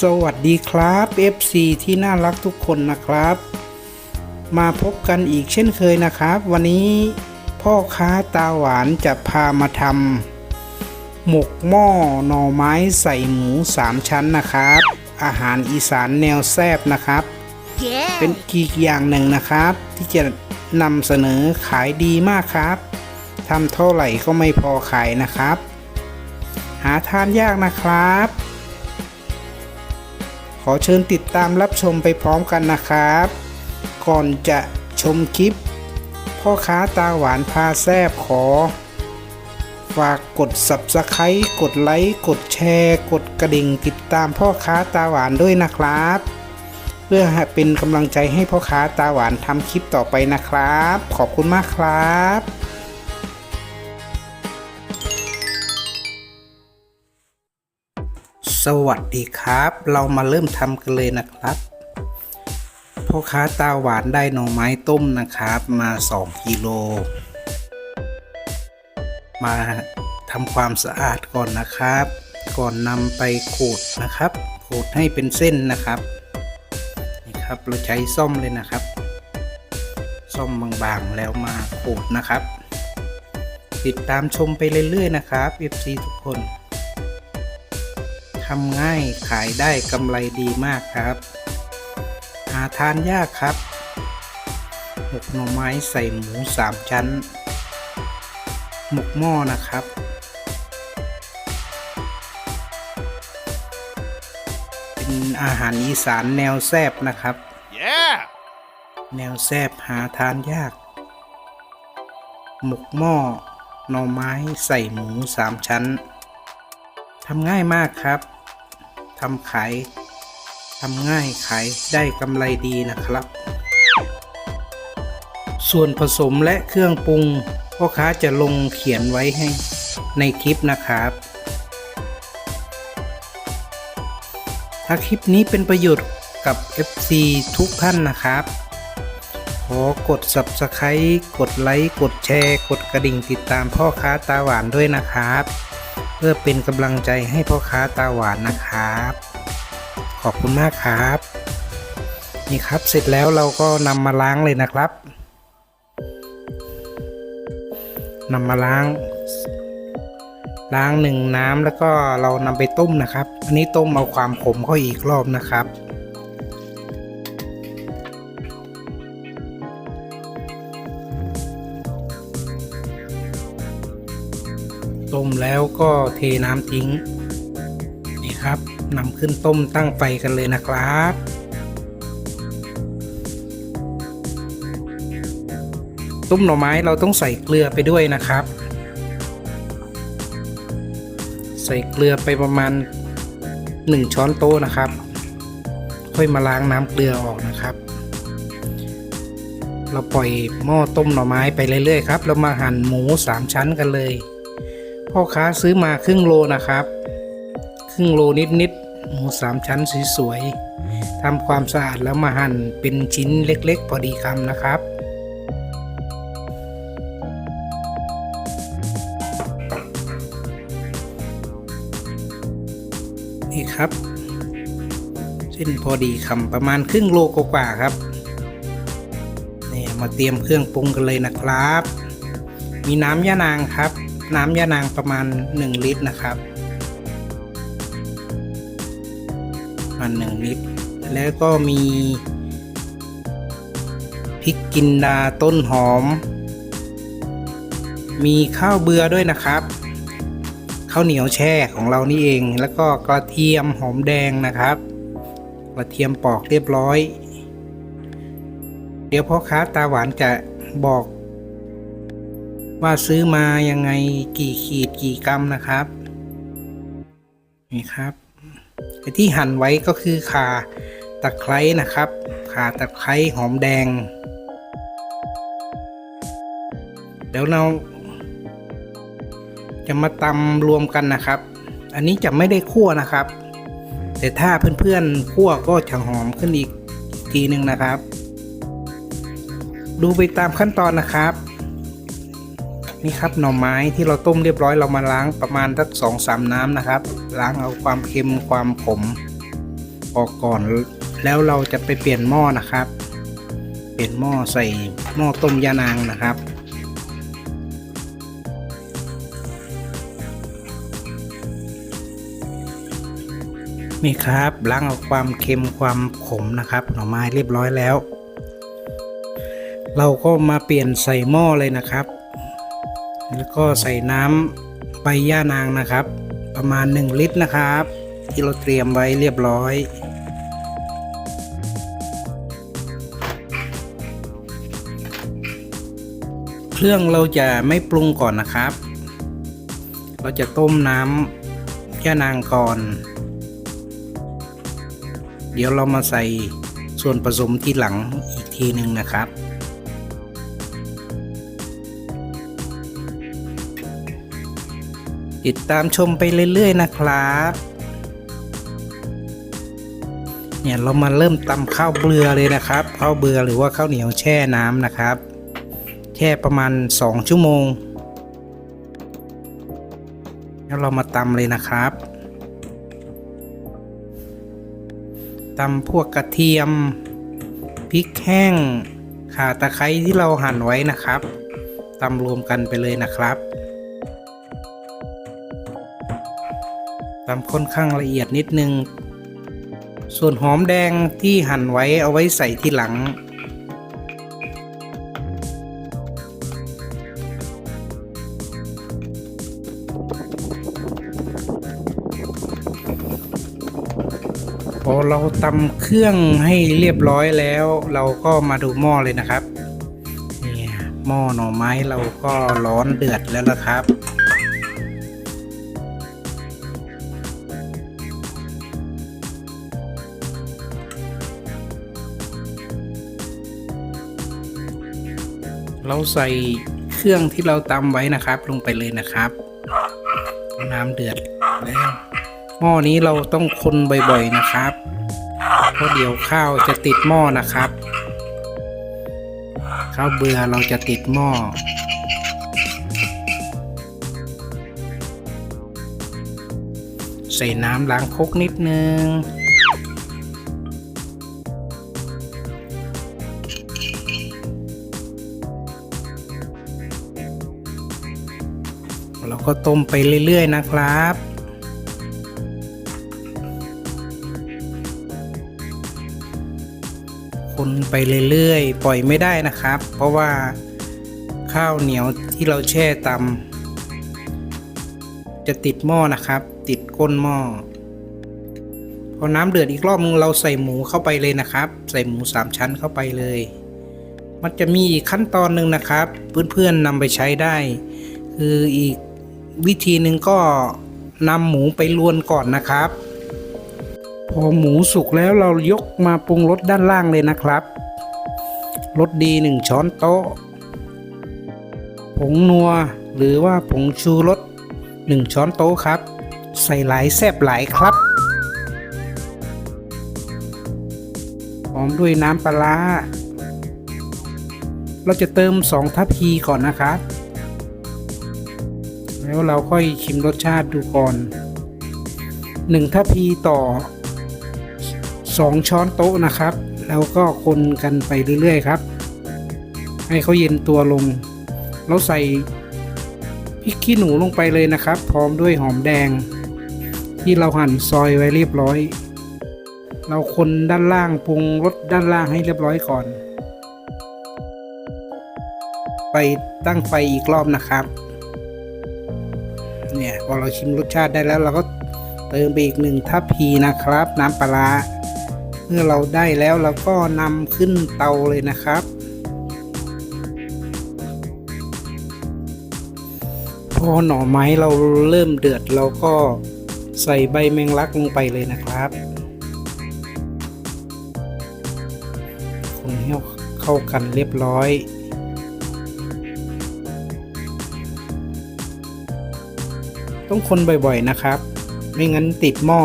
สวัสดีครับ FC ที่น่ารักทุกคนนะครับ มาพบกันอีกเช่นเคยนะครับ วันนี้พ่อค้าตาหวานจะพามาทำหมกหม้อหน่อไม้ใส่หมูสามชั้นนะครับ อาหารอีสานแนวแซบนะครับเป็นกีกอย่างหนึ่งนะครับ ที่จะนำเสนอขายดีมากครับทำเท่าไหร่ก็ไม่พอขายนะครับ หาทานยากนะครับข อเชิญติดตามรับชมไปพร้อมกันนะครับ ก่อนจะชมคลิป พ่อค้าตาหวานพาแซบขอ ฝากกด Subscribe กดไลค์กดแชร์ กดกระดิ่งติดตามพ่อค้าตาหวานด้วยนะครับ เพื่อเป็นกำลังใจให้พ่อค้าตาหวานทำคลิปต่อไปนะครับ ขอบคุณมากครับ วัสดีครับ เรามาเริ่มทำกันเลยนะครับพ่อค้าตาหวานได้หน่อไม้ต้มนะครับ มา 2กิโล มาทำความสะอาดก่อนนะครับ ก่อนนำไปขูดนะครับ ขูดให้เป็นเส้นนะครับนี่ครับเราใช้ซ่อมเลยนะครับ ซ่อมบางๆแล้วมาขูดนะครับ ติดตามชมไปเรื่อยๆนะครับ FC ทุกคน ทำง่ายขายได้กำไรดีมากครับ หาทานยากครับหมกหน่อไม้ใส่หมูสามชั้น หมกหม้อนะครับ เป็นอาหารอีสานแนวแซบนะครับ Yeah! แนวแซบหาทานยาก หมกหม้อหน่อไม้ใส่หมูสามชั้นทำง่ายมากครับ ทำขายทำง่ายขายได้กำไรดีนะครับ ส่วนผสมและเครื่องปรุงพ่อค้าจะลงเขียนไว้ให้ในคลิปนะครับ ถ้าคลิปนี้เป็นประโยชน์กับ FC ทุกท่านนะครับ ขอกด Subscribe กดไลค์ กดแชร์ กดกระดิ่งติดตามพ่อค้าตาหวานด้วยนะครับ เพื่อเป็นกำลังใจให้พ่อค้าตาหวานนะครับ ขอบคุณมากครับ นี่ครับเสร็จแล้วเราก็นำมาล้างเลยนะครับนำมาล้าง ล้างหนึ่งน้ำแล้วก็เรานำไปต้มนะครับ อันนี้ต้มเอาความขมเข้าอีกรอบนะครับ ต้มแล้วก็เทน้ำทิ้ง นี่ครับนำขึ้นต้มตั้งไฟกันเลยนะครับต้มหน่อไม้เราต้องใส่เกลือไปด้วยนะครับ ใส่เกลือไปประมาณ 1 ช้อนโต๊ะนะครับ ค่อยมาล้างน้ำเกลือออกนะครับ เราปล่อยหม้อต้มหน่อไม้ไปเรื่อยๆครับแล้วมาหั่นหมู 3 ชั้นกันเลย พ่อค้าซื้อมาครึ่งโลนะครับ ครึ่งโลนิดๆหมูสามชั้นสวยๆทำความสะอาดแล้วมาหั่นเป็นชิ้นเล็กๆ พอดีคำนะครับนี่ครับเส้นพอดีคำประมาณครึ่งโลกว่าครับนี่มาเตรียมเครื่องปรุงกันเลยนะครับ มีน้ำยานางครับ น้ำยานางประมาณ 1 ลิตรนะครับประมาณ1ลิตร แล้วก็มีพริกกินดาต้นหอม มีข้าวเบือด้วยนะครับข้าวเหนียวแช่ของเรานี่เอง แล้วก็กระเทียมหอมแดงนะครับ กระเทียมปอกเรียบร้อย เดี๋ยวพ่อค้าตาหวานจะบอก ว่าซื้อมายังไงกี่ขีดกี่กรัมนะครับ นี่ครับไอที่หั่นไว้ก็คือข่าตะไคร้นะครับข่าตะไคร้หอมแดง เดี๋ยวเราจะมาตำรวมกันนะครับ อันนี้จะไม่ได้คั่วนะครับ แต่ถ้าเพื่อนๆคั่วก็จะหอมขึ้นอีกทีหนึ่งนะครับ ดูไปตามขั้นตอนนะครับ นี่ครับหน่อไม้ที่เราต้มเรียบร้อยเรามาล้างประมาณสักสองสามน้ำนะครับ ล้างเอาความเค็มความขมออกก่อน แล้วเราจะไปเปลี่ยนหม้อนะครับ เปลี่ยนหม้อใส่หม้อต้มยานางนะครับนี่ครับล้างเอาความเค็มความขมนะครับ หน่อไม้เรียบร้อยแล้ว เราก็มาเปลี่ยนใส่หม้อเลยนะครับ แล้วก็ใส่น้ำใบย่านางนะครับ ประมาณ 1 ลิตรนะครับ ที่เราเตรียมไว้เรียบร้อยเครื่องเราจะไม่ปรุงก่อนนะครับ เราจะต้มน้ำย่านางก่อน เดี๋ยวเรามาใส่ส่วนผสมที่หลังอีกทีหนึ่งนะครับ ติดตามชมไปเรื่อยๆนะครับ เนี่ยเรามาเริ่มตำข้าวเบือเลยนะครับข้าวเบือหรือว่าข้าวเหนียวแช่น้ำนะครับ แช่ประมาณ 2 ชั่วโมง แล้วเรามาตำเลยนะครับตำพวกกระเทียมพริกแห้งข่าตะไคร้ที่เราหั่นไว้นะครับตำรวมกันไปเลยนะครับ ตำค่อนข้างละเอียดนิดนึง ส่วนหอมแดงที่หั่นไว้เอาไว้ใส่ที่หลัง พอเราตำเครื่องให้เรียบร้อยแล้ว เราก็มาดูหม้อเลยนะครับ นี่หม้อหน่อไม้เราก็ร้อนเดือดแล้วนะครับ เราใส่เครื่องที่เราตำไว้นะครับ ลงไปเลยนะครับ น้ำเดือดแล้วหม้อนี้เราต้องคนบ่อยๆนะครับเพราะเดี๋ยวข้าวจะติดหม้อนะครับ ข้าวเบื่อเราจะติดหม้อใส่น้ำล้างคกนิดนึง เราก็ต้มไปเรื่อย ๆ นะครับ คนไปเรื่อยๆ ปล่อยไม่ได้นะครับ เพราะว่าข้าวเหนียวที่เราแช่ตำจะติดหม้อนะครับ ติดก้นหม้อพอน้ำเดือดอีกรอบนึงเราใส่หมูเข้าไปเลยนะครับ ใส่หมูสามชั้นเข้าไปเลย มันจะมีอีกขั้นตอนหนึ่งนะครับ เพื่อนๆนำไปใช้ได้ คืออีก วิธีหนึ่งก็นำหมูไปลวนก่อนนะครับ พอหมูสุกแล้วเรายกมาปรุงรสด้านล่างเลยนะครับรสดีหนึ่งช้อนโต๊ะ ผงนัวหรือว่าผงชูรสหนึ่งช้อนโต๊ะครับ ใส่หลายแซบหลายครับพร้อมด้วยน้ำปลา เราจะเติมสองทัพพีก่อนนะครับ แล้วเราค่อยชิมรสชาติดูก่อนหนึ่งทัพพีต่อ 2 ช้อนโต๊ะนะครับ แล้วก็คนกันไปเรื่อย ๆ ครับ ให้เขาเย็นตัวลง เราใส่พริกขี้หนูลงไปเลยนะครับ พร้อมด้วยหอมแดง ที่เราหั่นซอยไว้เรียบร้อย เราคนด้านล่างปรุงรสด้านล่างให้เรียบร้อยก่อน ไปตั้งไฟอีกรอบนะครับ เนี่ยพอเราชิมรสชาติได้แล้วเราก็เติมไปอีกหนึ่งทัพพีนะครับ น้ำปลาร้าเมื่อเราได้แล้วเราก็นำขึ้นเตาเลยนะครับ พอหน่อไม้เราเริ่มเดือดเราก็ใส่ใบแมงลักลงไปเลยนะครับคนให้เข้ากันเรียบร้อย ต้องคนบ่อยๆนะครับ ไม่งั้นติดหม้อ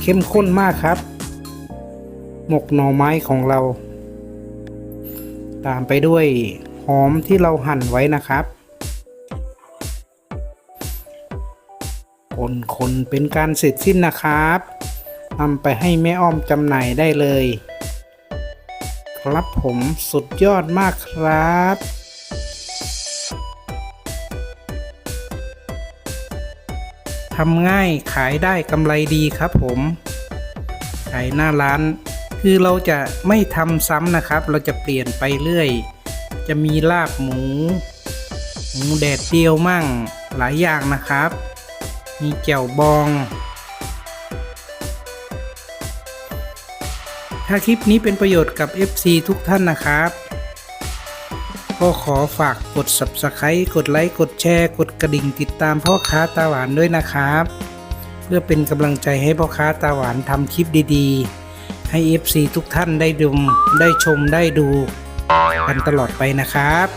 เข้มข้นมากครับ หมกหน่อไม้ของเรา ตามไปด้วยหอมที่เราหั่นไว้นะครับคนคนเป็นการเสร็จสิ้นนะครับนำไปให้แม่อ้อมจำหน่ายได้เลย ครับผมสุดยอดมากครับ ทำง่ายขายได้กำไรดีครับผมขายหน้าร้าน คือเราจะไม่ทำซ้ำนะครับ เราจะเปลี่ยนไปเรื่อย จะมีลาบหมู หมูแดดเดียวมั่งหลายอย่างนะครับ มีแจ่วบอง ถ้าคลิปนี้เป็นประโยชน์กับ FC ทุกท่านนะครับ ก็ขอฝากกด Subscribe กดไลค์ กดแชร์ กดกระดิ่งติดตามพ่อค้าตาหวานด้วยนะครับ เพื่อเป็นกำลังใจให้พ่อค้าตาหวานทำคลิปดีๆ ให้ FC ทุกท่านได้ดูได้ชมได้ดูกันตลอดไปนะครับ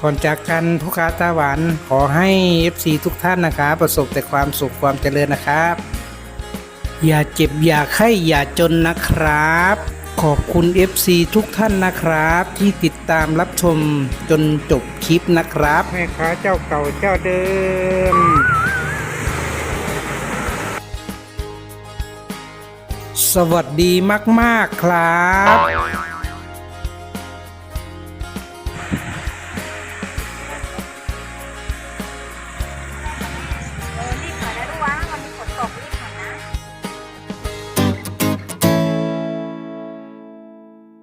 ก่อนจากกันพ่อค้าตาหวานขอให้ FC ทุกท่านนะครับ ประสบแต่ความสุขความเจริญนะครับ อย่าเจ็บอย่าไข้อย่าจนนะครับ ขอบคุณ FC ทุกท่านนะครับ ที่ติดตามรับชมจนจบคลิปนะครับแม่ค้าเจ้าเก่าเจ้าเดิม สวัสดีมาก ๆ ครับ